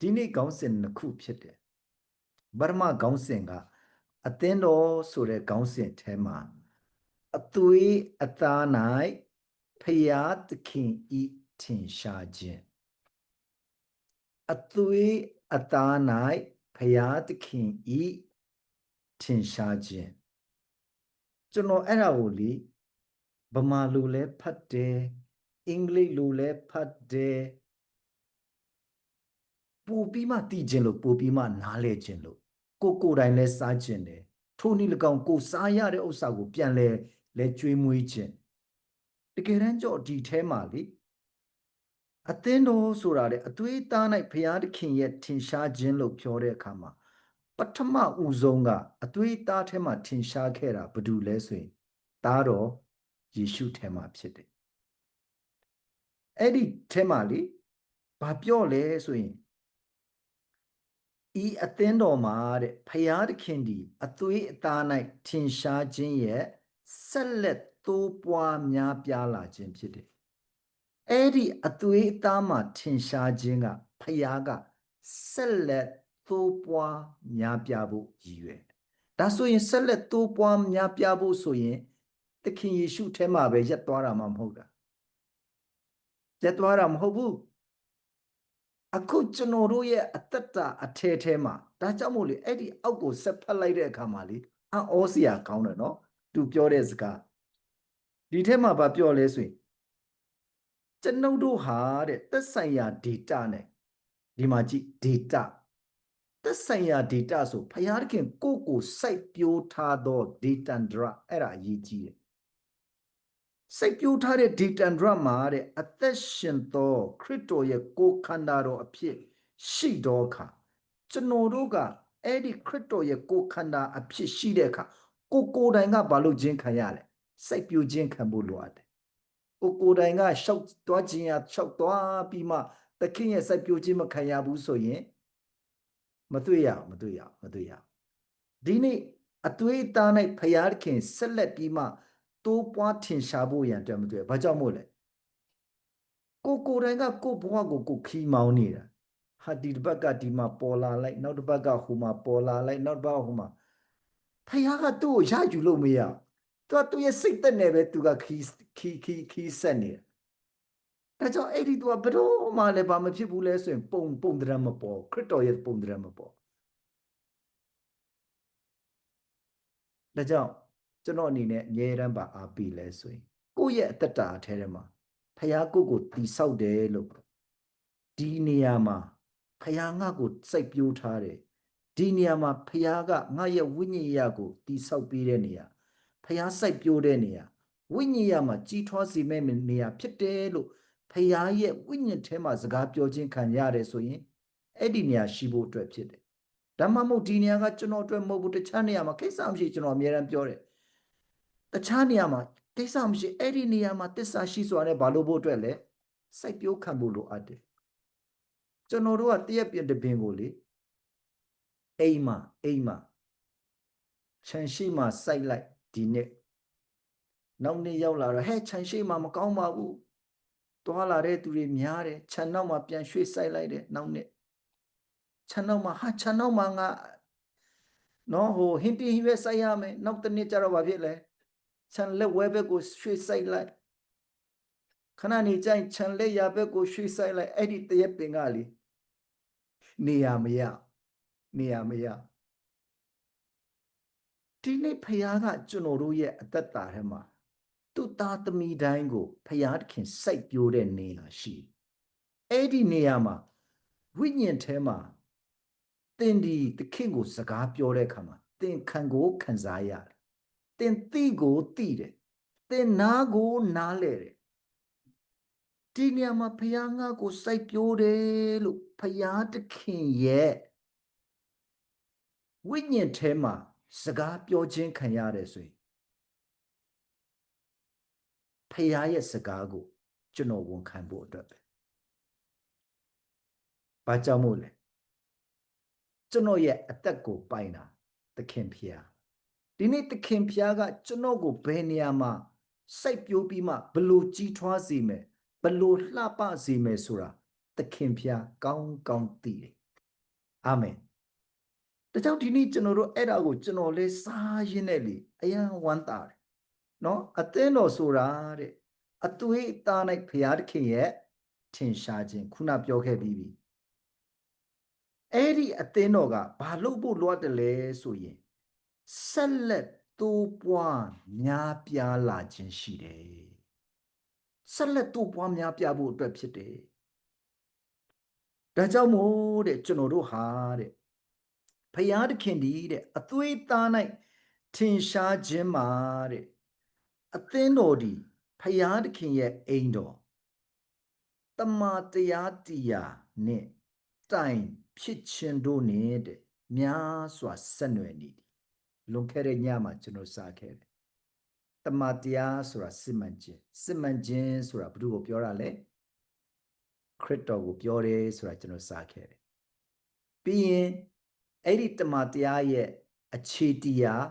ဒီနေ့ခေါင်းစဉ်တစ်ခုဖြစ်တယ်ပထမခေါင်းစဉ်ကအသင်းတော်ဆိုတဲ့ခေါင်းစဉ်ထဲမှာအသွေးအသား၌ဖယားသခင်ဤထင်ရှားခြင်းအသွေးအသား၌ဖယားသခင်ဤထင်ရှားခြင်းကျွန်တော်အဲ့ဒါကိုလေဗမာလိုလဲဖတ်တယ်အင်္ဂလိပ်လိုလဲဖတ်တယ် ပို့ပြီးမှတည်ခြင်းလို့ပို့ပြီးမှနားလဲခြင်းလို့ကိုကိုယ်တိုင်လဲစားခြင်းတယ်ထိုနည်း၎င်းကိုစားရတဲ့ဥစ္စာကိုပြန်လဲလဲကျွေးမွေးခြင်းတကယ်တမ်းကြောဒီထဲမှာလေအသင်းတော်ဆိုတာလေအသွေးသား၌ဘုရားသခင်ရဲ့ထင်ရှားခြင်းလို့ပြောတဲ့အခါမှာပထမဦးဆုံးကအသွေးသားထဲမှာထင်ရှားခဲ့တာဘာတူလဲဆိုရင်သားတော်ယေရှုထဲမှာဖြစ်တယ်အဲ့ဒီထဲမှာလေဘာပြောလဲဆိုရင် ဤအသင်းတော်မှာတဲ့ဖယားသခင်ဒီအသွေးအသား၌ထင်ရှားခြင်းရဲ့ဆက်လက်သိုးပွားများပြားလာခြင်းဖြစ်တယ်။အဲ့ဒီအသွေးအသားမှာထင်ရှားခြင်းကဖယားကဆက်လက်သိုးပွားများပြားဖို့ရည်ရွယ်။ဒါဆိုရင်ဆက်လက်သိုးပွားများပြားဖို့ဆိုရင်သခင်ယေရှုထဲမှာပဲရက်သွားတာမှမဟုတ်တာ။ရက်သွားတာမဟုတ်ဘူး။ အခုကျွန်တော်တို့ရဲ့အသက်တာအထဲထဲမှာဒါကြောင့်မို့လေအဲ့ဒီအောက်ကိုဆက်ဖက်လိုက်တဲ့အခါမှာလေအောစရာကောင်းတယ်နော်သူပြောတဲ့စကားဒီထဲမှာဗာပြောလဲဆိုရင်ကျွန်ုပ်တို့ဟာတဲ့သက်ဆိုင်ရာ data နဲ့ဒီမှာကြည့် data သက်ဆိုင်ရာ data ဆိုဖယားခင်ကိုကိုစိုက်ပျိုးထားသော data ဒရအဲ့ဒါအရေးကြီးတယ် စိတ်ပြိုးထားတဲ့ဒေတန်ဒရမှာတဲ့အသက်ရှင်သောခရစ်တော်ရဲ့ကိုယ်ခန္ဓာတော်အဖြစ်ရှိသောအခါကျွန်တော်တို့ကအဲ့ဒီခရစ်တော်ရဲ့ကိုယ်ခန္ဓာအဖြစ်ရှိတဲ့အခါကိုကိုယ်တိုင်ကဘာလို့ခြင်းခံရလဲစိတ်ပြိုခြင်းခံဖို့လိုအပ်တယ်ကိုကိုယ်တိုင်ကရှောက်သွားခြင်းရရှောက်သွားပြီးမှသခင်ရဲ့စိတ်ပြိုခြင်းမခံရဘူးဆိုရင်မတွေ့ရမတွေ့ရမတွေ့ရဒီနေ့အသွေးသား၌ဖျားခင်ဆက်လက်ပြီးမှ တိုးပွားထင်ရှားဖို့ရန်အတွက်မတွေ့ဘာကြောင့်မို့လဲကိုကိုယ်တိုင်ကကိုဘဝကိုကိုခီးမောင်းနေတာဟာဒီတစ်ဘက်ကဒီမှာပေါ်လာလိုက်နောက်တစ်ဘက်ကဟိုမှာပေါ်လာလိုက်နောက်တစ်ဘက်ကဟိုမှာဖခင်ကသူ့ကိုရယူလို့မရသူကသူ့ရဲ့စိတ်သက်နဲ့ပဲသူကခီးခီးခီးခီးဆက်နေတာဒါကြောင့်အဲ့ဒီသူကဘယ်တော့မှလည်းဘာမဖြစ်ဘူးလဲဆိုရင်ပုံပုံတရမပေါ်ခရစ်တော်ရဲ့ပုံတရမပေါ်ဒါကြောင့် ကျွန်တော်အနေနဲ့အမြဲတမ်းပါအားပေးလဲဆိုရင်ကိုယ့်ရဲ့အသက်တာအထဲထဲမှာဖခင်ကိုကိုတီဆောက်တယ်လို့ဒီနေရာမှာဖခင်ငါ့ကိုစိုက်ပျိုးထားတယ်ဒီနေရာမှာဖခင်ကငါရဲ့ဝိညာဉ်ရကိုတီဆောက်ပေးတဲ့နေရာဖခင်စိုက်ပျိုးတဲ့နေရာဝိညာဉ်ရမှာကြီးထွားစေမဲ့နေရာဖြစ်တယ်လို့ဖခင်ရဲ့ဝိညာဉ်ထဲမှာစကားပြောခြင်းခံရတယ်ဆိုရင်အဲ့ဒီနေရာရှိဖို့အတွက်ဖြစ်တယ်ဒါမှမဟုတ်ဒီနေရာကကျွန်တော်အတွက်မဟုတ်ဘူးတခြားနေရာမှာကိစ္စမရှိကျွန်တော်အများအားပြောတယ် တခြားနေရာမှာကိစ္စမရှိအဲ့ဒီနေရာမှာတစ္ဆာရှိစွာနဲ့ဘာလို့ဖို့အတွက်လဲစိုက်ပျိုးခံဖို့လိုအပ်တယ်ကျွန်တော်တို့ကတရက်ပြတပင်ကိုလေအိမ်မှာအိမ်မှာခြံရှိမှစိုက်လိုက်ဒီနေ့နောက်နေ့ရောက်လာတော့ဟဲ့ခြံရှိမှမကောင်းပါဘူးတွာလာတဲ့သူတွေများတယ်ခြံနောက်မှာပြန်ရွှေ့စိုက်လိုက်တယ်နောက်နေ့ခြံနောက်မှာဟာခြံနောက်မှာငါနော်ဟိုဟင်းပြင်းဟင်းပဲစိုက်ရမယ်နောက်တစ်နေ့ကျတော့ဘာဖြစ်လဲ ခြံလက်ဝဲဘက်ကိုရွှေ့ဆိုင်လိုက်ခဏနေကြိုင်ခြံလက်ရာဘက်ကိုရွှေ့ဆိုင်လိုက်အဲ့ဒီတရက်ပင်ကလေနေရမရနေရမရဒီနေ့ဖခင်ကကျွန်တော်တို့ရဲ့အသက်တာထဲမှာသူ့သားသမီးတိုင်းကိုဖခင်တခင်စိုက်ပျိုးတဲ့နေရာရှိအဲ့ဒီနေရာမှာဝိညာဉ်ထဲမှာသင်ဒီသခင်ကိုစကားပြောတဲ့အခါမှာသင်ခံကိုခံစားရတယ် သင်သိကိုသိတယ်သင်နာကိုနားလဲတယ်ဒီနေရာမှာဖယားငါကိုစိုက်ပျိုးတယ်လို့ဖယားတခင်ရဲ့ဝိညာဉ်ထဲမှာစကားပြောခြင်းခံရတယ်ဆိုရင်ဖယားရဲ့စကားကိုကျွန်တော်ဝန်ခံဖို့အတွက်ပဲ။ဘာကြောင့်မို့လဲကျွန်တော်ရဲ့အသက်ကိုပိုင်တာသခင်ဖျား ဒီနေ့သခင်ဖျားကကျွန်တော်ကိုဘယ်နေရာမှာစိုက်ပျိုးပြီးမှဘလို့ကြီးထွားစေမယ်ဘလို့လှပစေမယ်ဆိုတာသခင်ဖျားကောင်းကောင်းသိတယ်အာမင်ဒါကြောင့်ဒီနေ့ကျွန်တော်တို့အဲ့ဒါကိုကျွန်တော်လေးစားရင်းနဲ့လေအယံဝမ်းသာတယ်နော်အသင်းတော်ဆိုတာတဲ့အသွေးအသား၌ဖရာသခင်ရဲ့ထင်ရှားခြင်းခုနပြောခဲ့ပြီးပြီအဲ့ဒီအသင်းတော်ကဘာလို့ဖို့လိုအပ်တယ်လဲဆိုရင် ဆက်လက်တိုးပွားများပြားလာခြင်းရှိတယ်ဆက်လက်တိုးပွားများပြားဖို့အတွက်ဖြစ်တယ်ဒါကြောင့်မို့တဲ့ကျွန်တော်တို့ဟာတဲ့ဖယားသခင်ဒီတဲ့အသွေးသား၌ထင်ရှားခြင်းမှာတဲ့အသင်းတော်ဒီဖယားသခင်ရဲ့အိမ်တော်တမန်တရားတရားနဲ့တိုင်ဖြစ်ခြင်းတို့နဲ့တဲ့များစွာဆက်နွယ်နေတယ် လွန်ခဲ့တဲ့ညမှာကျွန်တော်စာခဲ့တယ်တမန်တရားဆိုတာစစ်မှန်ခြင်းစစ်မှန်ခြင်းဆိုတာဘု து ကိုပြောတာလဲခရစ်တော်ကိုပြောတယ်ဆိုတာကျွန်တော်စာခဲ့တယ်ပြီးရင်အဲ့ဒီတမန်တရားရဲ့အခြေတရား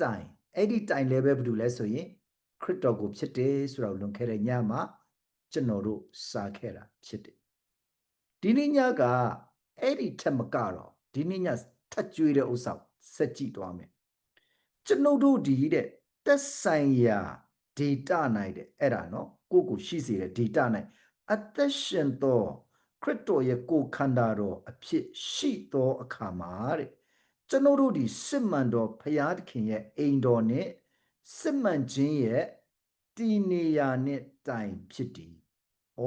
တိုင်အဲ့ဒီတိုင်လည်းပဲဘာလို့လဲဆိုရင်ခရစ်တော်ကိုဖြစ်တယ်ဆိုတာကိုလွန်ခဲ့တဲ့ညမှာကျွန်တော်တို့စာခဲ့တာဖြစ်တယ်ဒီနေ့ညကအဲ့ဒီထက်မကတော့ဒီနေ့ညထပ်ကျွေးတဲ့ဥစ္စာဆက်ကြည့်သွားမယ် ကျွန်ုပ်တို့ဒီတဲ့တက်ဆိုင်ရာ data နိုင်တဲ့အဲ့ဒါနော်ကိုကိုရှိစေတဲ့ data နိုင်အသက်ရှင်သောခရစ်တော်ရဲ့ကိုယ်ခန္ဓာတော်အဖြစ်ရှိသောအခါမှာတဲ့ကျွန်တော်တို့ဒီစစ်မှန်တော်ဖရာသခင်ရဲ့အိမ်တော်နဲ့စစ်မှန်ခြင်းရဲ့တည်နေရာနဲ့တိုင်ဖြစ်တည်။ဩ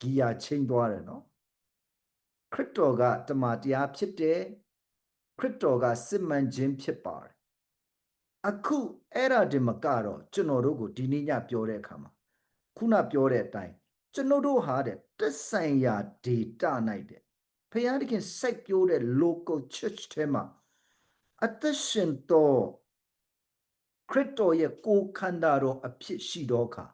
ဂီယာချိန်သွားတယ်နော်။ခရစ်တော်ကတမန်တရားဖြစ်တယ်။ခရစ်တော်ကစစ်မှန်ခြင်းဖြစ်ပါတယ်။ အခုအဲ့ဒါဒီမကတော့ကျွန်တော်တို့ကိုဒီနေ့ညပြောတဲ့အခါမှာခုနပြောတဲ့အတိုင်းကျွန်တော်တို့ဟာတဲ့တက်ဆိုင်ရာ data နိုင်တဲ့ဖခင်တခင်စိုက်ပျိုးတဲ့ local church ထဲမှာအသက်ရှင်သောခရစ်တော်ရဲ့ကိုယ်ခန္ဓာတော်အဖြစ်ရှိသောအခါ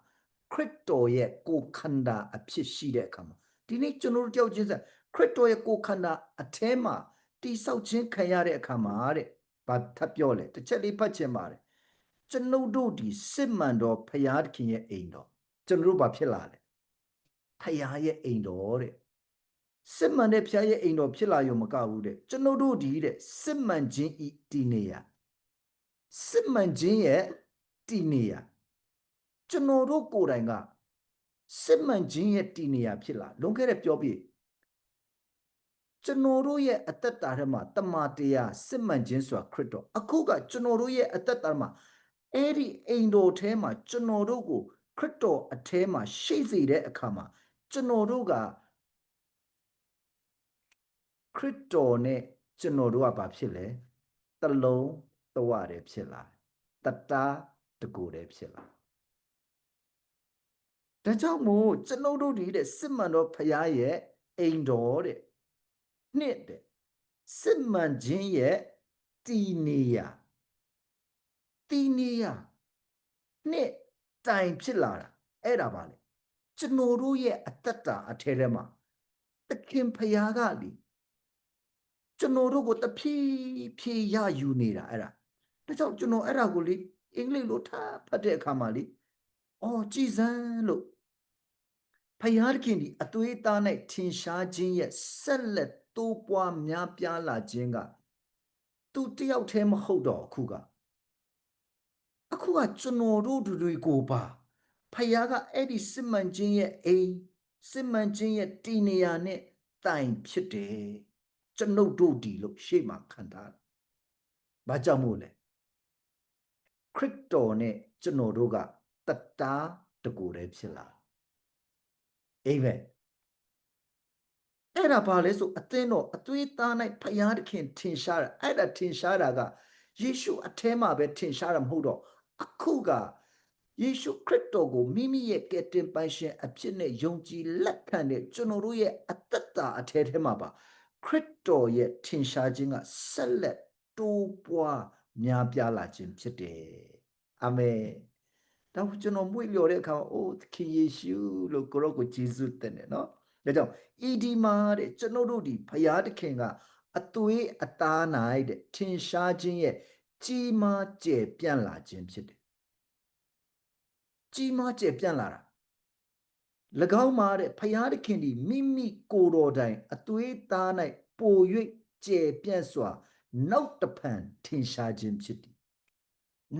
ခရစ်တော်ရဲ့ကိုယ်ခန္ဓာအဖြစ်ရှိတဲ့အခါမှာဒီနေ့ကျွန်တော်တို့ကြောက်ချင်းစားခရစ်တော်ရဲ့ကိုယ်ခန္ဓာအထဲမှာတိဆောက်ခြင်းခံရတဲ့အခါမှာတဲ့ ဘာထပ်ပြောလဲတစ်ချက်လေးဖတ်ချင်ပါတယ်ကျွန်ုပ်တို့ဒီစစ်မှန်တော်ဖရာသခင်ရဲ့အိမ်တော်ကျွန်တော်တို့ဘာဖြစ်လာလဲဖရာရဲ့အိမ်တော်တဲ့စစ်မှန်တဲ့ဖရာရဲ့အိမ်တော်ဖြစ်လာရုံမကဘူးတဲ့ကျွန်တော်တို့ဒီတဲ့စစ်မှန်ခြင်းဤတည်နေရစစ်မှန်ခြင်းရဲ့တည်နေရကျွန်တော်တို့ကိုယ်တိုင်ကစစ်မှန်ခြင်းရဲ့တည်နေရဖြစ်လာလွန်ခဲ့တဲ့ပြောပြ ကျွန်တော်တို့ရဲ့အသက်တာထဲမှာတမန်တရားစစ်မှန်ခြင်းဆိုတာခရစ်တော်အခုကကျွန်တော်တို့ရဲ့အသက်တာမှာအဲ့ဒီအိမ်တော်ထဲမှာကျွန်တော်တို့ကိုခရစ်တော်အထဲမှာရှိစေတဲ့အခါမှာကျွန်တော်တို့ကခရစ်တော်နဲ့ကျွန်တော်တို့ကဘာဖြစ်လဲတလုံးတဝတယ်ဖြစ်လာတတားတကူတယ်ဖြစ်လာဒါကြောင့်မို့ကျွန်တော်တို့ဒီတဲ့စစ်မှန်တော်ဖရာရဲ့အိမ်တော်တဲ့ နှစ်တဲ့စစ်မှန်ခြင်းရဲ့တည်နေရတည်နေရနှစ်တိုင်ဖြစ်လာတာအဲ့ဒါပါလေကျွန်တော်တို့ရဲ့အသက်တာအထဲထဲမှာသခင်ဖရာကလေကျွန်တော်တို့ကိုတဖြည်းဖြည်းရယူနေတာအဲ့ဒါဒါကြောင့်ကျွန်တော်အဲ့ဒါကိုလေအင်္ဂလိပ်လိုထားဖတ်တဲ့အခါမှာလေအော်ကြည်စမ်းလို့ဖယားခင်ဒီအသွေးသားနဲ့ထင်ရှားခြင်းရဲ့ဆက်လက် တိုးပွားများပြားလာခြင်းကသူတယောက်တည်းမဟုတ်တော့အခုကအခုကကျွန်တော်တို့တို့တွေကိုပါဖယားကအဲ့ဒီစစ်မှန်ခြင်းရဲ့အိမ်စစ်မှန်ခြင်းရဲ့တည်နေရာနဲ့တိုင်ဖြစ်တယ်ကျွန်ုပ်တို့ဒီလို့ရှေ့မှာခံထားတာဘာကြောင့်မို့လဲခရစ်တော်နဲ့ကျွန်တော်တို့ကတတားတကူတည်းဖြစ်လာအာမင် အဲ့ဒါဘာလဲဆိုအသင်းတော်အသွေးသား၌ဖယားသခင်ထင်ရှားတာအဲ့ဒါထင်ရှားတာကယေရှုအထဲမှာပဲထင်ရှားတာမဟုတ်တော့အခုကယေရှုခရစ်တော်ကိုမိမိရဲ့ကယ်တင်ပိုင်ရှင်အဖြစ်နဲ့ယုံကြည်လက်ခံတဲ့ကျွန်တော်တို့ရဲ့အသက်တာအထဲထဲမှာပါခရစ်တော်ရဲ့ထင်ရှားခြင်းကဆက်လက်တိုးပွားများပြားလာခြင်းဖြစ်တယ်အာမင်တော့ကျွန်တော်မွေ့လျော်တဲ့အခါအိုးသခင်ယေရှုလို့ကိုရောကိုယေရှုတဲ့နော် ဒါကြောင့်ဤဒီမာတဲ့ကျွန်တော်တို့ဒီဖရာသခင်ကအသွေးအသားနိုင်တဲ့ထင်ရှားခြင်းရဲ့ကြီးမားကျယ်ပြန့်လာခြင်းဖြစ်တယ်ကြီးမားကျယ်ပြန့်လာတာ၎င်းမှာတဲ့ဖယားသခင်ဒီမိမိကိုယ်တော်တိုင် အသွေးသား၌ပို၍ကျေပြန့်စွာ နောက်တဖန်ထင်ရှားခြင်းဖြစ်သည်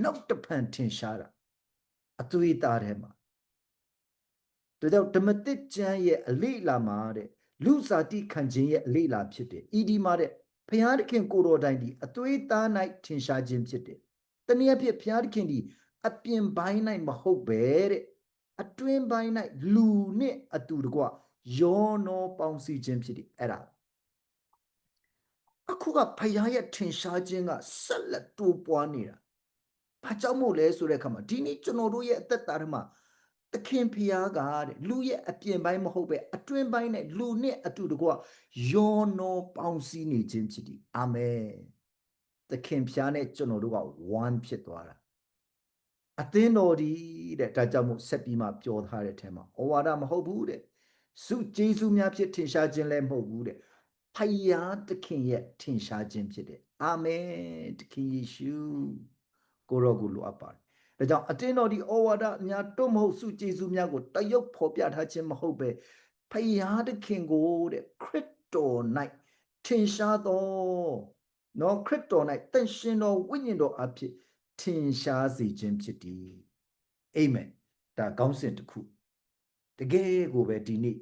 နောက်တဖန်ထင်ရှားတာအသွေးသားထဲမှာ ဒါကြောင့်ဓမ္မတစ်ကျမ်းရဲ့အလေးလာမှာတဲ့လူစားတိခံခြင်းရဲ့အလေးလာဖြစ်တယ်ဤဒီမှာတဲ့ဖယားသခင်ကိုယ်တော်တိုင်ဒီအသွေးသား၌ထင်ရှားခြင်းဖြစ်တယ်တနည်းအားဖြင့်ဖယားသခင်ဒီအပြင်ပိုင်း၌မဟုတ်ပဲတဲ့အတွင်းပိုင်း၌လူနဲ့အတူတကွယောနောပေါင်းစည်းခြင်းဖြစ်တယ်အဲ့ဒါအခုကဖယားရဲ့ထင်ရှားခြင်းကဆက်လက်တိုးပွားနေတာဘာကြောင့်မို့လဲဆိုတဲ့အခါမှာဒီနေ့ကျွန်တော်တို့ရဲ့အသက်တာထဲမှာ သခင်ဖျားကတဲ့လူရဲ့အပြင်ပိုင်းမဟုတ်ပဲအတွင်းပိုင်းနဲ့လူနဲ့အတူတကွယောနောပေါင်းစည်းနေခြင်းဖြစ်သည်အာမင်သခင်ဖျားနဲ့ကျွန်တော်တို့က one ဖြစ်သွားတာအသင်းတော်ဒီတဲ့ဒါကြောင့်မို့ဆက်ပြီးမှပြောထားတဲ့အထက်မှာဩဝါဒမဟုတ်ဘူးတဲ့စုကျေးဇူးများဖြစ်ထင်ရှားခြင်းလည်းမဟုတ်ဘူးတဲ့ဖယားသခင်ရဲ့ထင်ရှားခြင်းဖြစ်တယ်အာမင်သခင်ယေရှုကိုရောကိုလိုအပ်ပါတယ် ဒါကြောင့်အတင်းတော်ဒီဩဝါဒများတွတ်မဟုတ်စုကျေးဇူးများကိုတရုပ်ဖော်ပြထားခြင်းမဟုတ်ပဲဖယားသခင်ကိုတဲ့ခရစ်တော်၌ထင်ရှားသောနော်ခရစ်တော်၌တန်ရှင်တော်ဝိညာဉ်တော်အဖြစ်ထင်ရှားစေခြင်းဖြစ်သည်အာမင်ဒါကောင်းစဉ်တစ်ခုတကယ်ကိုပဲဒီနေ့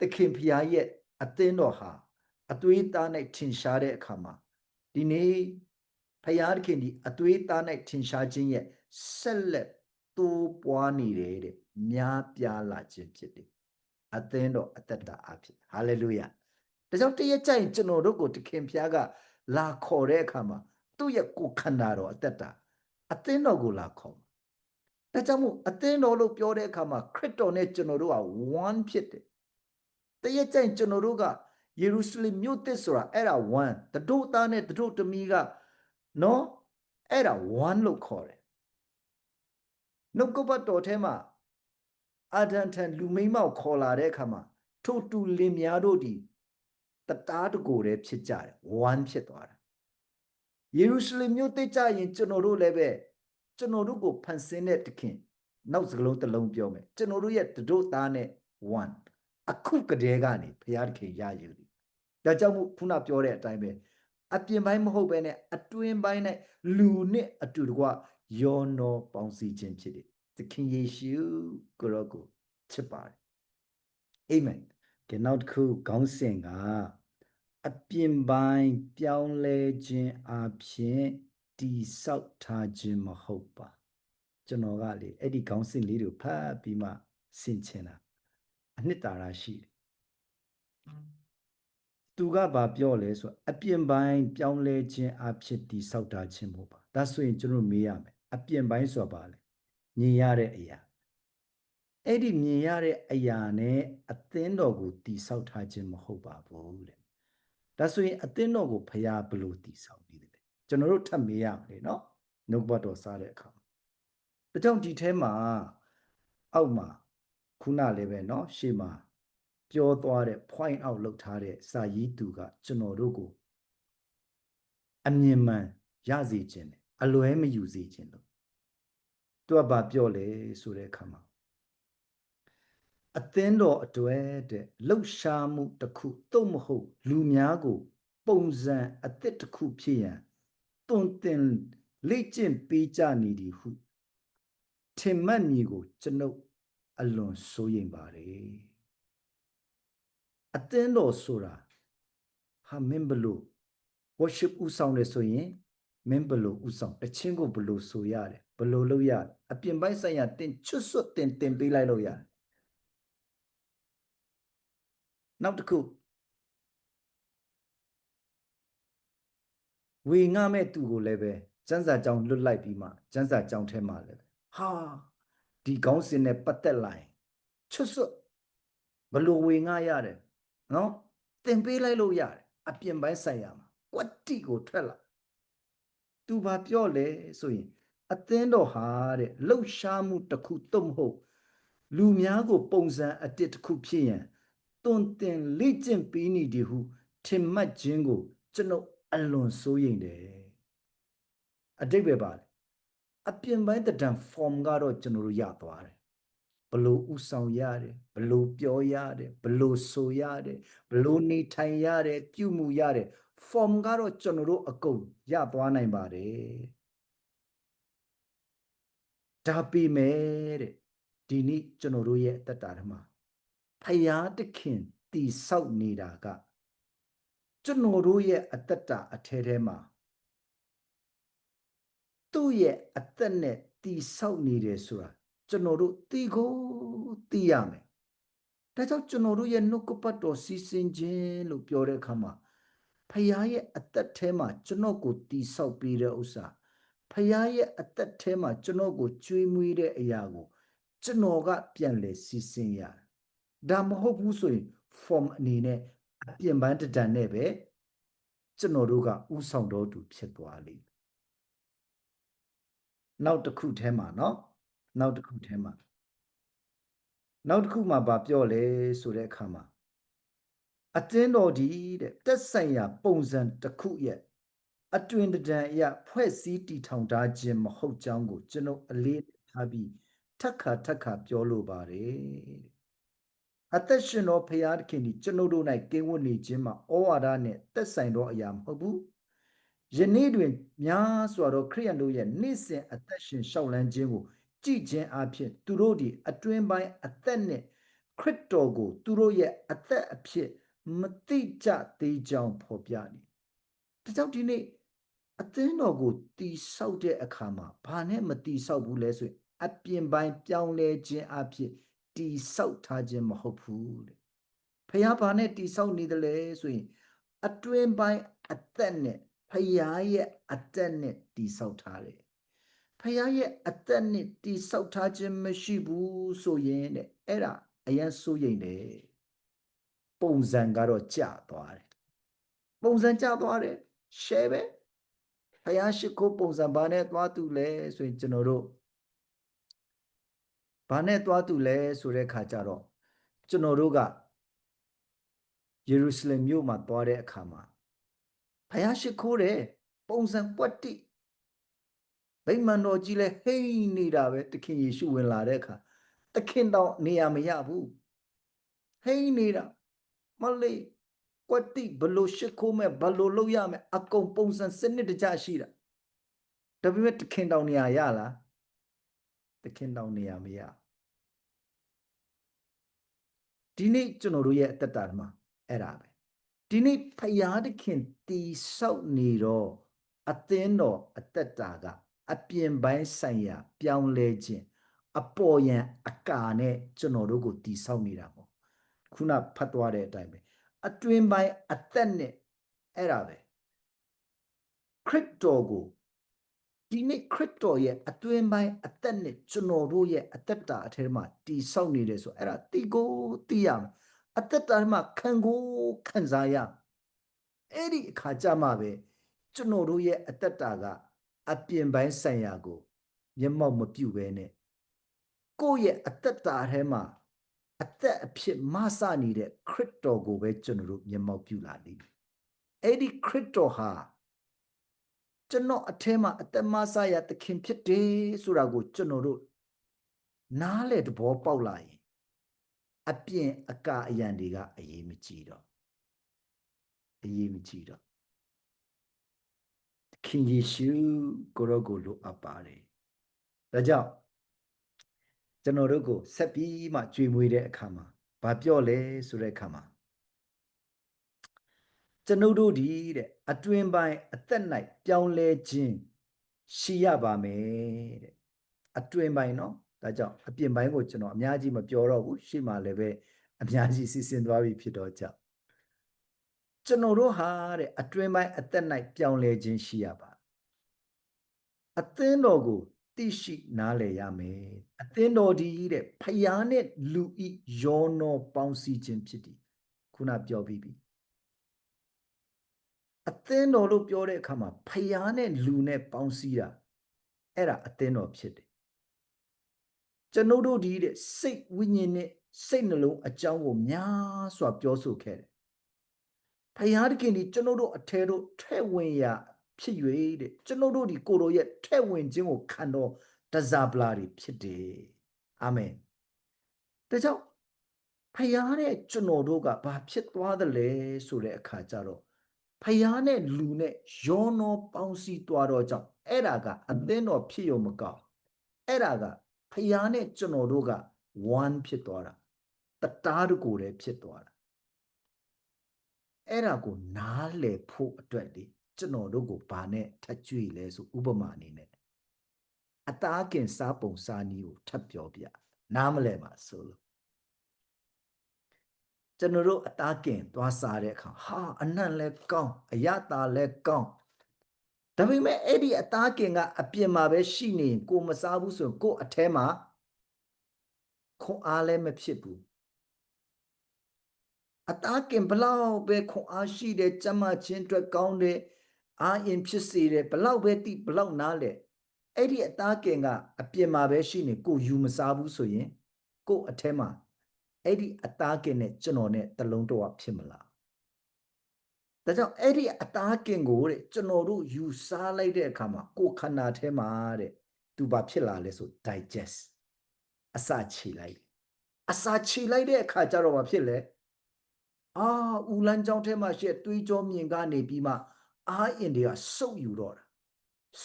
သခင်ဖျားရဲ့အသင်းတော်ဟာအသွေးသား၌ထင်ရှားတဲ့အခါမှာဒီနေ့ဖျားသခင်ဒီအသွေးသား၌ထင်ရှားခြင်းရဲ့ ဆက်လက်တိုးပွားနေတယ်တဲ့များပြားလာခြင်းဖြစ်တယ်အသင်းတော်အသက်တာအဖြစ်ဟာလေလုယာဒါကြောင့်တရက်ကြိုင်ကျွန်တော်တို့ကိုတခင်ဖျားကလာခေါ်တဲ့အခါမှာသူ့ရဲ့ကိုယ်ခန္ဓာတော်အသက်တာအသင်းတော်ကိုလာခေါ်ဒါကြောင့်မို့အသင်းတော်လို့ပြောတဲ့အခါမှာခရစ်တော်နဲ့ကျွန်တော်တို့က one ဖြစ်တယ်တရက်ကြိုင်ကျွန်တော်တို့ကယေရုရှလင်မြို့သစ်ဆိုတာအဲ့ဒါ one တတို့သားနဲ့တတို့တမီးကနော်အဲ့ဒါ one လို့ခေါ်တယ် နှုတ်ကပတ်တော်ထဲမှာအာဒန်ထံလူမိန်းမောက်ခေါ်လာတဲ့အခါမှာထို့တူလင်များတို့ဒီတတားတကိုယ်တည်းဖြစ်ကြတယ် one ဖြစ်သွားတာယေရုရှလင်မြို့တိတ်ကြရင်ကျွန်တော်တို့လည်းပဲကျွန်တော်တို့ကိုဖန်ဆင်းတဲ့တခင်နောက်စကလုံးတစ်လုံးပြောမယ်ကျွန်တော်တို့ရဲ့တတို့သားနဲ့ one အခုကတည်းကနေဘုရားသခင်ရယူတယ်ဒါကြောင့်မို့ခုနပြောတဲ့အတိုင်းပဲအပြင်ပိုင်းမဟုတ်ပဲနဲ့အတွင်းပိုင်းနဲ့လူနဲ့အတူတကွ ယောနောပေါင်းစည်းခြင်းဖြစ်တယ်သခင်ယေရှုကိုရောကိုချစ်ပါတယ်အာမင်ကဲနောက်တစ်ခုခေါင်းစဉ်ကအပြင်ပိုင်းပြောင်းလဲခြင်းအပြင်တိဆောက်ထားခြင်းမဟုတ်ပါကျွန်တော်ကလေအဲ့ဒီခေါင်းစဉ်လေးကိုဖတ်ပြီးမှဆင်ခြင်တာအနှစ်သာရရှိတယ်သူကဘာပြောလဲဆိုအပြင်ပိုင်းပြောင်းလဲခြင်းအဖြစ်တိဆောက်ထားခြင်းမဟုတ်ပါဒါဆိုရင်ကျွန်တော်မေးရမယ် အပြင်ပိုင်းဆိုတာပါလေမြင်ရတဲ့အရာအဲ့ဒီမြင်ရတဲ့အရာနဲ့အသင်းတော်ကိုတိဆောက်ထားခြင်းမဟုတ်ပါဘူးတဲ့ဒါဆိုရင်အသင်းတော်ကိုဖရာဘလို့တိဆောက်နေတယ်ကျွန်တော်တို့ထပ်မေးရမယ်နော်နှုတ်ဘတ်တော်စားတဲ့အခါဒါကြောင့်ဒီထဲမှာအောက်မှာခုနလည်းပဲနော်ရှေ့မှာပြောသွားတဲ့ point out လုပ်ထားတဲ့စာရေးသူကကျွန်တော်တို့ကိုအမြင်မှန်ရစေခြင်း အလွဲမယူစေခြင်းလို့သူကဘာပြောလဲဆိုတဲ့အခါမှာအသင်းတော်အတွဲတဲ့လှုပ်ရှားမှုတစ်ခုသို့မဟုတ် လူများကို ပုံစံအသစ်တစ်ခုဖြစ်ရန်တွင်တင်လေ့ကျင့်ပေးကြနေသည်ဟုထင်မှတ်မည်ကို ကျွန်ုပ်အလွန်စိုးရိမ်ပါတယ်အသင်းတော်ဆိုတာဟာမင်းဘလို့ worship ဥဆောင်လဲဆိုရင် မင်းဘလို့ဥဆောင်တချင်းကိုဘလို့ဆိုရတယ်ဘလို့လုပ်ရအပြင်ပိုင်းဆိုင်ရာတင်ချွတ်ဆွတ်တင်တင်ပေးလိုက်လို့ရတယ်နောက်တစ်ခုဝေငှမဲ့သူကိုလည်းပဲစန်းစာကြောင်လွတ်လိုက်ပြီးမှစန်းစာကြောင်ထဲမှာလည်းဟာဒီကောင်းစင်နဲ့ပတ်သက်လာရင်ချွတ်ဆွတ်ဘလို့ဝေငှရတယ်နော်တင်ပေးလိုက်လို့ရတယ်အပြင်ပိုင်းဆိုင်ရာမှာကွက်တိကိုထွက်လာ သူဘာပြောလဲဆိုရင်အသင်းတော်ဟာတဲ့လှုပ်ရှားမှုတစ်ခုတုံ့မဟုတ်လူများကိုပုံစံအတစ်တစ်ခုဖြစ်ရန်တွင်တင်လေ့ကျင့်ပေးနေသည်ဟုထင်မှတ်ခြင်းကို ကျွန်ုပ်အလွန်စိုးရိမ်တယ်အတိတ်ပဲပါလေအပြင်ပိုင်းတံ form ကတော့ကျွန်တော်တို့ရသွားတယ်ဘလို့ဥဆောင်ရတယ်ဘလို့ပြောရတယ်ဘလို့ဆိုရတယ်ဘလို့နေထိုင်ရတယ်ပြုမှုရတယ် form ကတော့ကျွန်တော်တို့အကုန်ရသွားနိုင်ပါတယ်ဒါပေမဲ့တဲ့ဒီနေ့ကျွန်တော်တို့ရဲ့အတ္တတာထဲမှာဖယားတခင်တီဆောက်နေတာကကျွန်တော်တို့ရဲ့အတ္တတာအထဲထဲမှာသူ့ရဲ့အသက်နဲ့တီဆောက်နေတယ်ဆိုတာကျွန်တော်တို့တီကိုတီးရမယ်ဒါကြောင့်ကျွန်တော်တို့ရဲ့နှုတ်ကပတ်တော်စီစဉ်ခြင်းလို့ပြောတဲ့အခါမှာ ဖခင်ရဲ့အသက်ထဲမှာကျွန်တော်ကိုတီဆောက်ပေးတဲ့ဥစ္စာဖခင်ရဲ့အသက်ထဲမှာကျွန်တော်ကိုကျွေးမွေးတဲ့အရာကိုကျွန်တော်ကပြန်လဲစီစဉ်ရတယ်ဒါမဟုတ်ဘူးဆိုရင် form အနေနဲ့အပြင်ပန်းတဒံနဲ့ပဲကျွန်တော်တို့ကဥဆောင်တော်သူဖြစ်သွားလိမ့်နောက်တစ်ခုထဲမှာเนาะနောက်တစ်ခုထဲမှာနောက်တစ်ခုမှာဗာပြောလဲဆိုတဲ့အခါမှာ အတင်းတော်ဒီတဲ့တက်ဆိုင်ရာပုံစံတစ်ခုရဲ့အတွင်တံအရာဖွဲ့စည်းတည်ထောင်ထားခြင်းမဟုတ်ကြောင်းကိုကျွန်တော်အလေးထားပြီးထက်ခါထက်ခါပြောလိုပါတယ်အသက်ရှင်တော်ဖရာသခင်ဒီကျွန်ုပ်တို့၌ကင်းဝတ်နေခြင်းမှာဩဝါဒနဲ့သက်ဆိုင်သောအရာမဟုတ်ဘူးယနေ့တွင်များစွာသောခရိယန်တို့ရဲ့နေ့စဉ်အသက်ရှင်ရှောက်လန်းခြင်းကိုကြည်ခြင်းအဖြစ်သူတို့ဒီအတွင်းပိုင်းအသက်နဲ့ခရစ်တော်ကိုသူတို့ရဲ့အသက်အဖြစ် မတိကြသေးကြောင်းဖော်ပြနေဒါကြောင့်ဒီနေ့အသင်းတော်ကိုတီဆောက်တဲ့အခါမှာဘာနဲ့မတီဆောက်ဘူးလဲဆိုရင်အပြင်ပိုင်းပြောင်းလဲခြင်းအဖြစ်တီဆောက်ထားခြင်းမဟုတ်ဘူးတဲ့ဖះဘာနဲ့တီဆောက်နေတယ်လဲဆိုရင်အတွင်းပိုင်းအသက်နဲ့ဖះရဲ့အသက်နဲ့တီဆောက်ထားတယ်ဖះရဲ့အသက်နဲ့တီဆောက်ထားခြင်းမရှိဘူးဆိုရင်တဲ့အဲ့ဒါအရင်စိုးရိမ်တယ် ပုံစံကတော့ကျသွားတယ်ပုံစံကျသွားတယ် share ပဲဖះရှိခိုးပုံစံဘာနဲ့သွားတူလဲဆိုရင်ကျွန်တော်တို့ဘာနဲ့သွားတူလဲဆိုတဲ့ခါကျတော့ကျွန်တော်တို့ကယေရုရှလင်မြို့မှာသွားတဲ့အခါမှာဖះရှိခိုးတယ်ပုံစံပွက်တိဗိမာန်တော်ကြီးလဲဟိမ့်နေတာပဲတခင်ယေရှုဝင်လာတဲ့အခါတခင်တော့နေရာမရဘူးဟိမ့်နေတာ မလေးကွက်တိဘလို့ရှိခိုးမဲ့ဘလို့လုပ်ရမယ်အကုန်ပုံစံစနစ်တကျရှိတာဒါပေမဲ့တခင်တောင်နေရာရလားတခင်တောင်နေရာမရဒီနေ့ကျွန်တော်တို့ရဲ့အသက်တာမှာအဲ့ဒါပဲဒီနေ့ဖယားတခင်တီဆောက်နေတော့အသင်းတော်အသက်တာကအပြင်ပိုင်းဆိုင်ရာ ပြောင်းလဲခြင်းအပေါ်ယံအကာနဲ့ကျွန်တော်တို့ကိုတီဆောက်နေတာပေါ့ ခုနဖတ်သွားတဲ့အတိုင်းပဲအတွင်ပိုင်းအသက်နဲ့အဲ့ဒါပဲခရစ်တော်ကိုဒီနေ့ခရစ်တော်ရဲ့အတွင်ပိုင်းအသက်နဲ့ကျွန်တော်တို့ရဲ့အသက်တာအထဲမှာတည်ဆောက်နေတယ်ဆိုအဲ့ဒါတီကိုတီးရမယ်အသက်တာမှာခံကိုခံစားရအဲ့ဒီအခါကြမှာပဲကျွန်တော်တို့ရဲ့အသက်တာကအပြင်ပိုင်းဆိုင်ရာကိုမျက်မှောက်မပြုတ်ပဲနဲ့ကိုယ့်ရဲ့အသက်တာထဲမှာ အသက်အဖြစ်မဆနေတဲ့ခရစ်တော်ကိုပဲကျွန်တော်တို့မျက်မှောက်ပြုလာလိမ့်မယ်အဲ့ဒီခရစ်တော်ဟာကျွန်တော်အထဲမှာအသက်မဆရသခင်ဖြစ်တယ်ဆိုတာကိုကျွန်တော်တို့နားလေသဘောပေါက်လာရင်အပြင်အကအယံတွေကအရေးမကြီးတော့အရေးမကြီးတော့ခင်ယေရှုကိုရောကိုလိုအပ်ပါတယ်ဒါကြောင့် ကျွန်တော်တို့ကိုဆက်ပြီးမှကြွေမွေးတဲ့အခါမှာဘာပြောလဲဆိုတဲ့အခါမှာကျွန်ုပ်တို့ဒီတဲ့အတွင်ပိုင်းအသက်၌ပြောင်းလဲခြင်းရှိရပါမယ်တဲ့အတွင်ပိုင်းเนาะဒါကြောင့်အပြင်ပိုင်းကိုကျွန်တော်အများကြီးမပြောတော့ဘူးရှေ့မှာလည်းပဲအများကြီးစီစဉ်သွားပြီဖြစ်တော့ကြောင့်ကျွန်တော်တို့ဟာတဲ့အတွင်ပိုင်းအသက်၌ပြောင်းလဲခြင်းရှိရပါအသင်းတော်ကို သိရှိနားလည်ရမယ်အသင်းတော်ဒီတဲ့ဖယားနဲ့လူဤယောနောပေါင်းစည်းခြင်းဖြစ်သည်ခုနပြောပြီးပြီအသင်းတော်လို့ပြောတဲ့အခါမှာဖယားနဲ့လူနဲ့ပေါင်းစည်းတာအဲ့ဒါအသင်းတော်ဖြစ်တယ်ကျွန်ုပ်တို့ဒီတဲ့စိတ်ဝိညာဉ်နဲ့စိတ်နှလုံးအကြောင်းကိုများစွာပြောဆိုခဲ့တယ်ဖယားတခင်ဒီကျွန်ုပ်တို့အထဲတို့ထဲ့ဝင်ရာ ဖြစ်၍တဲ့ကျွန်ုပ်တို့ဒီကိုတော်ရဲ့ထဲ့ဝင်ခြင်းကိုခံတော်တစားပလာတွေဖြစ်တယ်အာမင်ဒါကြောင့်ဖယားတဲ့ကျွန်တော်တို့ကဘာဖြစ်သွားသလဲဆိုတဲ့အခါကျတော့ဖယားနဲ့လူနဲ့ယောနောပေါင်းစည်းသွားတော့ကြောင့်အဲ့ဒါကအသင်းတော်ဖြစ်ရုံမကောက်အဲ့ဒါကဖယားနဲ့ကျွန်တော်တို့က1ဖြစ်သွားတာတတားတကူတည်းဖြစ်သွားတာအဲ့ဒါကိုနားလည်ဖို့အတွက်လေ ကျွန်တော်တို့ကိုဘာနဲ့ထပ်ကြွေလဲဆိုဥပမာအနေနဲ့အသားကင်စားပုံစားနည်းကိုထပ်ပြောပြနားမလဲပါဆိုလို့ကျွန်တော်တို့အသားကင်သွားစားတဲ့အခါဟာအနံ့လဲကောင်းအရသာလဲကောင်းဒါပေမဲ့အဲ့ဒီအသားကင်ကအပြင်မှာပဲရှိနေရင်ကိုမစားဘူးဆိုရင်ကိုအထဲမှာခွန်အားလည်းမဖြစ်ဘူးအသားကင်ဘလောက်ပဲခွန်အားရှိတယ်ကြမ်းမချင်းအတွက်ကောင်းတယ် အာရင်ဖြစ်စေတယ်ဘလောက်ပဲတိဘလောက်နားလဲအဲ့ဒီအသားကင်ကအပြင်မှာပဲရှိနေကိုယူမစားဘူးဆိုရင်ကိုအထဲမှာအဲ့ဒီအသားကင်နဲ့ကျွန်တော်နဲ့တလုံးတော့ဖြစ်မလားဒါကြောင့်အဲ့ဒီအသားကင်ကိုတဲ့ကျွန်တော်တို့ယူစားလိုက်တဲ့အခါမှာကိုခန္ဓာထဲမှာတဲ့သူဘာဖြစ်လာလဲဆို digest အစာခြေလိုက်အစာခြေလိုက်တဲ့အခါကျတော့ဘာဖြစ်လဲအာဦးလန်းကြောင်းထဲမှာရှက်တွေးကြောမြင်ကနေပြီးမှ အာအင်တွေကစုပ်ယူတော့တာ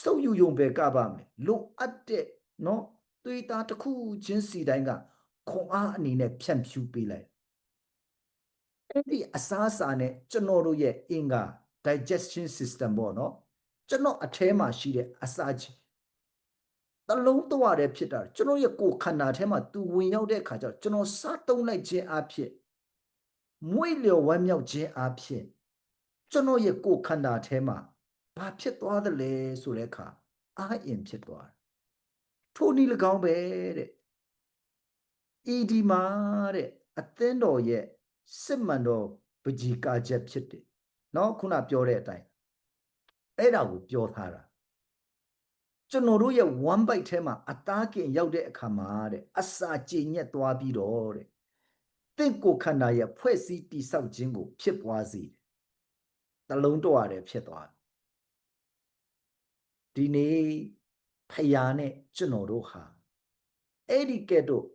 စုပ်ယူယုံပဲကပါမယ်လိုအပ်တဲ့နော်တွေးသားတစ်ခုချင်းစီတိုင်းကခွန်အားအနေနဲ့ဖြန့်ဖြူးပေးလိုက်အဲ့ဒီအစားအစာနဲ့ကျွန်တော်တို့ရဲ့အင်္ဂါ digestion system ပေါ့နော်ကျွန်တော်အထဲမှာရှိတဲ့အစာချင်းတလုံးတော့ရတယ်ဖြစ်တာကျွန်တော်ရဲ့ကိုယ်ခန္ဓာထဲမှာသူဝင်ရောက်တဲ့အခါကျတော့ကျွန်တော်စားတုံးလိုက်ခြင်းအဖြစ်မွေ့လျော်ဝမ်းမြောက်ခြင်းအဖြစ် ကျွန်တော်ရဲ့ကိုယ်ခန္ဓာထဲမှာဘာဖြစ်သွားသလဲဆိုတဲ့အခါအာအင်ဖြစ်သွားတယ်ထိုနည်း၎င်းပဲတဲ့ဤဒီမာတဲ့အသင်းတော်ရဲ့စစ်မှန်တော်ပကြီးကာချက်ဖြစ်တယ်เนาะခုနပြောတဲ့အတိုင်းအဲ့ဒါကိုပြောထားတာကျွန်တော်တို့ရဲ့ one byte ထဲမှာအသားကင်ရောက်တဲ့အခါမှာတဲ့အစာကြည်ညက်သွားပြီးတော့တဲ့တင့်ကိုခန္ဓာရဲ့ဖွဲ့စည်းတိဆောက်ခြင်းကို ဖြစ်ပွားစေတယ်။ တလုံးတော့ရတယ်ဖြစ်သွားတယ်။ဒီနေ့ဖယားနဲ့ကျွန်တော်တို့ဟာအဲ့ဒီကဲ့သို့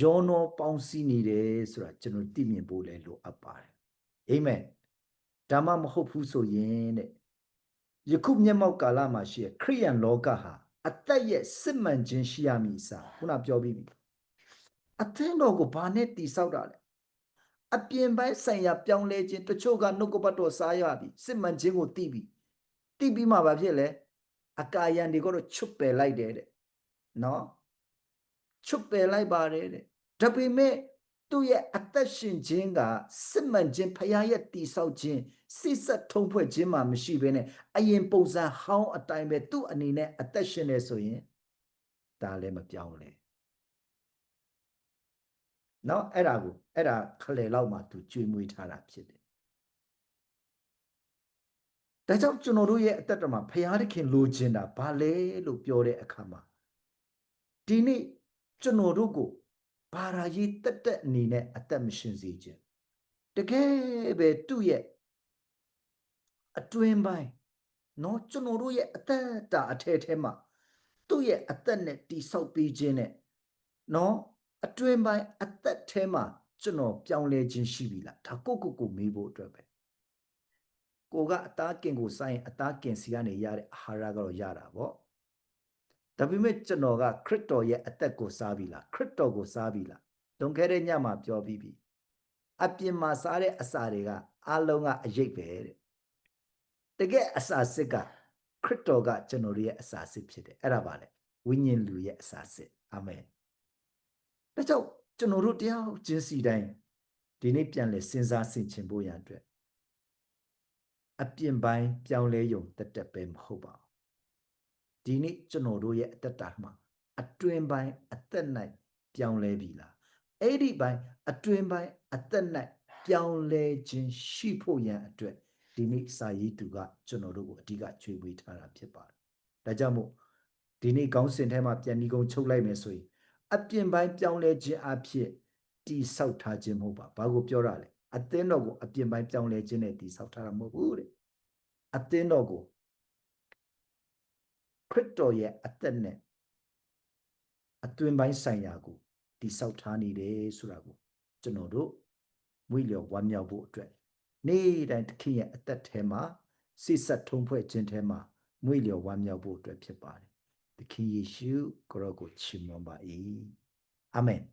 ယောနောပေါင်းစည်းနေတယ်ဆိုတာကျွန်တော်သိမြင်ဖို့လည်းလိုအပ်ပါတယ်။အာမင်။ဒါမှမဟုတ်ဘူးဆိုရင်တဲ့ယခုမျက်မှောက်ကာလမှာရှိတဲ့ခရိယန်လောကဟာအသက်ရဲ့စစ်မှန်ခြင်းရှိရမည်အစားခုနပြောပြီးပြီအသင်းတော်ကိုဘာနဲ့တိဆောက်တာလဲ အပြင်ပိုင်းဆိုင်ရာပြောင်းလဲခြင်းတချို့ကနှုတ်ကပတ်တော်စားရပြီစစ်မှန်ခြင်းကိုသိပြီသိပြီးမှဘာဖြစ်လဲအကာယံတွေကတော့ချွတ်ပယ်လိုက်တယ်တဲ့နော်ချွတ်ပယ်လိုက်ပါတယ်တဲ့ဒါပေမဲ့သူ့ရဲ့အသက်ရှင်ခြင်းကစစ်မှန်ခြင်းဖခင်ရဲ့တည်ဆောက်ခြင်းစိစက်ထုံးဖွဲ့ခြင်းမှမရှိဘဲနဲ့အရင်ပုံစံဟောင်းအတိုင်းပဲသူ့အနေနဲ့အသက်ရှင်နေဆိုရင်ဒါလည်းမပြောင်းလဲ နော်အဲ့ဒါကိုအဲ့ဒါခလေလောက်မှသူကျွေးမွေးထားတာဖြစ်တယ်ဒါကြောင့်ကျွန်တော်တို့ရဲ့အသက်တာမှာဖခင်သခင်လိုချင်တာဘာလဲလို့ပြောတဲ့အခါမှာဒီနေ့ကျွန်တော်တို့ကိုဘာသာရေးတက်တက်အနေနဲ့အသက်မရှင်စေခြင်းတကယ်ပဲသူ့ရဲ့အတွင်းပိုင်းနော်ကျွန်တော်တို့ရဲ့အသက်တာအထဲထဲမှာသူ့ရဲ့အသက်နဲ့တိဆောက်ပေးခြင်းနဲ့နော် အတွင်းပိုင်းအသက်ထဲမှာကျွန်တော်ပြောင်းလဲခြင်းရှိပြီလားဒါကိုကိုကိုမေးဖို့အတွက်ပဲကိုကအသားကင်ကိုစိုင်းအသားကင်စီကနေရတဲ့အာဟာရကတော့ရတာပေါ့ဒါပေမဲ့ကျွန်တော်ကခရစ်တော်ရဲ့အသက်ကိုစားပြီလားခရစ်တော်ကိုစားပြီလားလွန်ခဲ့တဲ့ညမှာပြောပြီးပြီအပြင်မှာစားတဲ့အစာတွေကအလုံးကအရိပ်ပဲတဲ့တကယ်အစာစစ်ကခရစ်တော်ကကျွန်တော်ရဲ့အစာစစ်ဖြစ်တယ်အဲ့ဒါပါလေဝိညာဉ်လူရဲ့အစာစစ်အာမင် ဒါကြောင့်ကျွန်တော်တို့တရားချင်းစီတိုင်းဒီနေ့ပြန်လဲစဉ်းစားဆင်ခြင်ဖို့ရန်အတွက်အပြင်ပိုင်းပြောင်းလဲယုံတက်တက်ပဲမဟုတ်ပါဘူးဒီနေ့ကျွန်တော်တို့ရဲ့အသက်တာမှာအတွင်ပိုင်းအသက်၌ပြောင်းလဲပြီလားအဲ့ဒီပိုင်းအတွင်ပိုင်းအသက်၌ပြောင်းလဲခြင်းရှိဖို့ရန်အတွက်ဒီနေ့စာရေးသူကကျွန်တော်တို့ကိုအဓိကချွေးဝေးထားတာဖြစ်ပါတယ်ဒါကြောင့်မို့ဒီနေ့ခေါင်းစဉ်ထဲမှာပြန်ဒီကုံချုပ်လိုက်မယ်ဆိုရင် အပြင်ပိုင်းပြောင်းလဲခြင်းအဖြစ်တိဆောက်ထားခြင်းမဟုတ်ပါဘာကိုပြောတာလဲအသင်းတော်ကိုအပြင်ပိုင်းပြောင်းလဲခြင်းနဲ့တိဆောက်ထားတာမဟုတ်ဘူးတဲ့အသင်းတော်ကိုခရစ်တော်ရဲ့အသက်နဲ့အသွင်ပိုင်းဆိုင်ရာကိုတိဆောက်ထားနေတယ်ဆိုတာကိုကျွန်တော်တို့မွေလျော်ဝမ်းမြောက်ဖို့အတွက်နေ့တိုင်းသခင်ရဲ့အသက်ထဲမှာစိတ်ဆက်ထုံးဖွဲ့ခြင်းထဲမှာမွေလျော်ဝမ်းမြောက်ဖို့အတွက်ဖြစ်ပါတယ် 특히 예수 그러고 침범하이 아 멘.